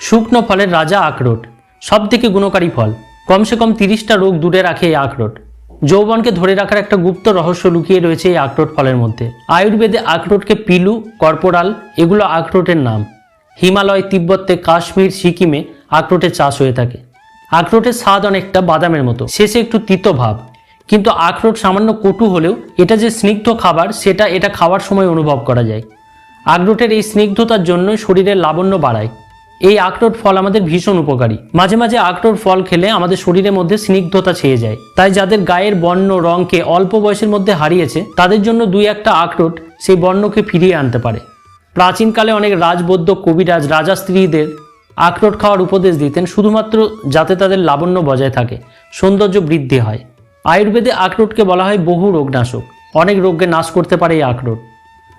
শুকনো ফলের রাজা আখরোট সব থেকে গুণকারী ফল। কমসে কম তিরিশটা রোগ দূরে রাখে এই আখরোট। যৌবনকে ধরে রাখার একটা গুপ্ত রহস্য লুকিয়ে রয়েছে এই আখরোট ফলের মধ্যে। আয়ুর্বেদে আখরোটকে পিলু, কর্পোরাল, এগুলো আখরোটের নাম। হিমালয়, তিব্বতে, কাশ্মীর, সিকিমে আখরোটের চাষ হয়ে থাকে। আখরোটের স্বাদ অনেকটা বাদামের মতো। শেষে একটু তিতো ভাব। কিন্তু আখরোট সামান্য কটু হলেও এটা যে স্নিগ্ধ খাবার, সেটা এটা খাওয়ার সময় অনুভব করা যায়। আখরোটের এই স্নিগ্ধতার জন্যই শরীরের লাবণ্য বাড়ায়। এই আখরোট ফল আমাদের ভীষণ উপকারী। মাঝে মাঝে আখরোট ফল খেলে আমাদের শরীরের মধ্যে স্নিগ্ধতা ছেয়ে যায়। তাই যাদের গায়ের বর্ণ রঙকে অল্প বয়সের মধ্যে হারিয়েছে, তাদের জন্য দুই একটা আখরোট সেই বর্ণকে ফিরিয়ে আনতে পারে। প্রাচীনকালে অনেক রাজবৌদ্ধ কবিরাজ, রাজা স্ত্রীদের আখরোট খাওয়ার উপদেশ দিতেন, শুধুমাত্র যাতে তাদের লাবণ্য বজায় থাকে, সৌন্দর্য বৃদ্ধি হয়। আয়ুর্বেদে আখরোটকে বলা হয় বহু রোগনাশক। অনেক রোগকে নাশ করতে পারে এই আখরোট।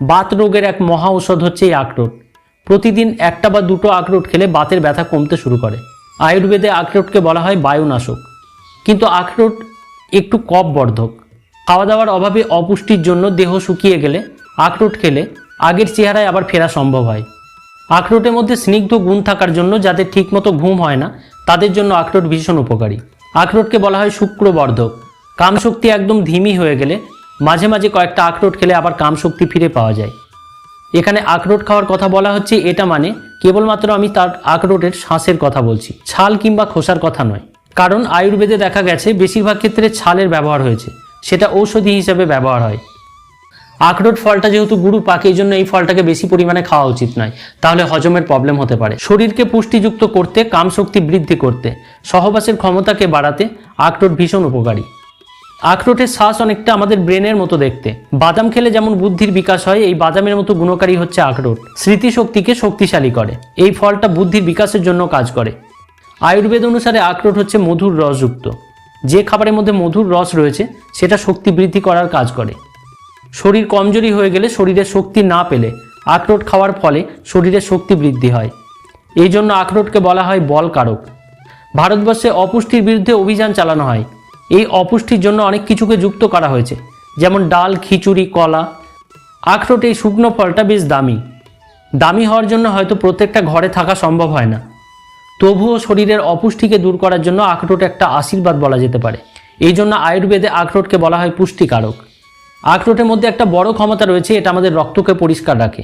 বাত রোগের এক মহা ঔষধ হচ্ছে এই আখরোট। প্রতিদিন একটা বা দুটো আখরোট খেলে বাতের ব্যথা কমতে শুরু করে। আয়ুর্বেদে আখরোটকে বলা হয় বায়ুনাশক। কিন্তু আখরোট একটু কফ বর্ধক খাওয়া দাওয়ার অভাবে অপুষ্টির জন্য দেহ শুকিয়ে গেলে আখরোট খেলে আগের চেহারায় আবার ফেরা সম্ভব হয়। আখরোটের মধ্যে স্নিগ্ধ গুণ থাকার জন্য যাদের ঠিকমতো ঘুম হয় না, তাদের জন্য আখরোট ভীষণ উপকারী। আখরোটকে বলা হয় শুক্রবর্ধক। কামশক্তি একদম ধিমি হয়ে গেলে মাঝে মাঝে কয়েকটা আখরোট খেলে আবার কামশক্তি ফিরে পাওয়া যায়। এখানে আখরোট খাওয়ার কথা বলা হচ্ছে, এটা মানে কেবলমাত্র আমি তার আখরোটের শ্বাসের কথা বলছি, ছাল কিংবা খোসার কথা নয়। কারণ আয়ুর্বেদে দেখা গেছে, বেশিরভাগ ক্ষেত্রে ছালের ব্যবহার হয়েছে, সেটা ঔষধি হিসেবে ব্যবহার হয়। আখরোট ফলটা যেহেতু গুরু পাকে, এই জন্য এই ফলটাকে বেশি পরিমাণে খাওয়া উচিত নয়, তাহলে হজমের প্রবলেম হতে পারে। শরীরকে পুষ্টিযুক্ত করতে কামশক্তি বৃদ্ধি করতে, সহবাসের ক্ষমতাকে বাড়াতে আখরোট ভীষণ উপকারী। আখরোটের শ্বাস অনেকটা আমাদের ব্রেনের মতো দেখতে। বাদাম খেলে যেমন বুদ্ধির বিকাশ হয়, এই বাদামের মতো গুণকারী হচ্ছে আখরোট। স্মৃতিশক্তিকে শক্তিশালী করে। এই ফলটা বুদ্ধির বিকাশের জন্য কাজ করে। আয়ুর্বেদ অনুসারে আখরোট হচ্ছে মধুর রসযুক্ত। যে খাবারের মধ্যে মধুর রস রয়েছে, সেটা শক্তি বৃদ্ধি করার কাজ করে। শরীর কমজোরি হয়ে গেলে শরীরে শক্তি না পেলে আখরোট খাওয়ার ফলে শরীরে শক্তি বৃদ্ধি হয়। এই জন্য আখরোটকে বলা হয় বল কারক ভারতবর্ষে অপুষ্টির বিরুদ্ধে অভিযান চালানো হয়। এই অপুষ্টির জন্য অনেক কিছুকে যুক্ত করা হয়েছে। যেমন ডাল, খিচুড়ি, কলা। আখরোট এই শুকনো ফলটা বেশ দামি। দামি হওয়ার জন্য হয়তো প্রত্যেকটা ঘরে থাকা সম্ভব হয় না। তবুও শরীরের অপুষ্টিকে দূর করার জন্য আখরোট একটা আশীর্বাদ বলা যেতে পারে। এই জন্য আয়ুর্বেদে আখরোটকে বলা হয় পুষ্টিকারক। আখরোটের মধ্যে একটা বড় ক্ষমতা রয়েছে, এটা আমাদের রক্তকে পরিষ্কার রাখে।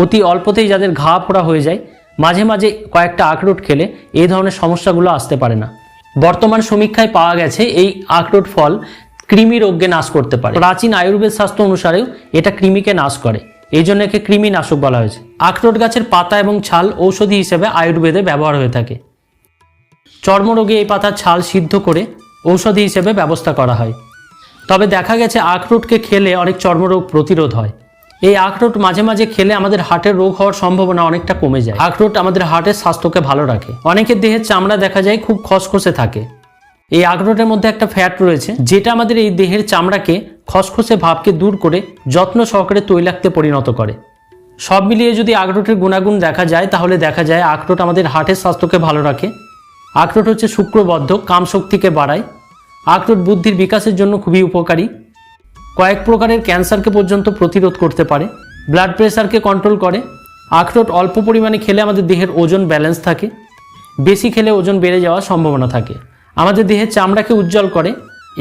অতি অল্পতেই যাদের ঘা ফোড়া হয়ে যায়, মাঝে মাঝে কয়েকটা আখরোট খেলে এই ধরনের সমস্যাগুলো আসতে পারে না। বর্তমান সমীক্ষায় পাওয়া গেছে এই আখরোট ফল কৃমি রোগকে নাশ করতে পারে। প্রাচীন আয়ুর্বেদ শাস্ত্র অনুসারেও এটা কৃমিকে নাশ করে। এই জন্য একে কৃমি নাশক বলা হয়েছে। আখরোট গাছের পাতা এবং ছাল ঔষধি হিসেবে আয়ুর্বেদে ব্যবহার হয়ে থাকে। চর্মরোগে এই পাতার ছাল সিদ্ধ করে ঔষধি হিসেবে ব্যবস্থা করা হয়। তবে দেখা গেছে আখরোটকে খেলে অনেক চর্মরোগ প্রতিরোধ হয়। এই আখরোট মাঝে মাঝে খেলে আমাদের হার্টের রোগ হওয়ার সম্ভাবনা অনেকটা কমে যায়। আখরোট আমাদের হার্টের স্বাস্থ্যকে ভালো রাখে। অনেকের দেহের চামড়া দেখা যায় খুব খসখসে থাকে। এই আখরোটের মধ্যে একটা ফ্যাট রয়েছে, যেটা আমাদের এই দেহের চামড়াকে খসখসে ভাবকে দূর করে যত্ন সহকারে তৈলাক্তে পরিণত করে। সব মিলিয়ে যদি আখরোটের গুণাগুণ দেখা যায়, তাহলে দেখা যায় আখরোট আমাদের হার্টের স্বাস্থ্যকে ভালো রাখে। আখরোট হচ্ছে শুক্রবদ্ধ, কামশক্তিকে বাড়ায়। আখরোট বুদ্ধির বিকাশের জন্য খুবই উপকারী। কয়েক প্রকারের ক্যান্সারকে পর্যন্ত প্রতিরোধ করতে পারে ব্লাড প্রেশারকে কন্ট্রোল করে, আখরোট অল্প পরিমাণে খেলে আমাদের দেহের ওজন ব্যালেন্স থাকে, বেশি খেলে ওজন বেড়ে যাওয়ার সম্ভাবনা থাকে, আমাদের দেহের চামড়াকে উজ্জ্বল করে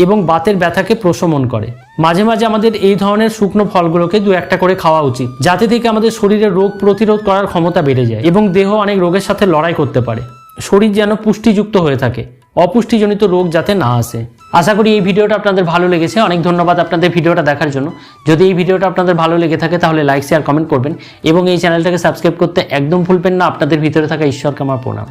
এবং বাতের ব্যথাকে প্রশমন করে। মাঝে মাঝে আমাদের এই ধরনের শুকনো ফলগুলোকে দু একটা করে খাওয়া উচিত, যাতে থেকে আমাদের শরীরে রোগ প্রতিরোধ করার ক্ষমতা বেড়ে যায় এবং দেহ অনেক রোগের সাথে লড়াই করতে পারে। শরীর যেন পুষ্টিযুক্ত হয়ে থাকে, অপুষ্টিজনিত রোগ যাতে না আসে। আশা করি এই ভিডিওটা আপনাদের ভালো লেগেছে। অনেক ধন্যবাদ আপনাদের ভিডিওটা দেখার জন্য। যদি এই ভিডিওটা আপনাদের ভালো লেগে থাকে, তাহলে লাইক শেয়ার কমেন্ট করবেন এবং এই চ্যানেলটাকে সাবস্ক্রাইব করতে একদম ভুলবেন না। আপনাদের ভিতরে থাকা ঈশ্বরকে আমার প্রণাম।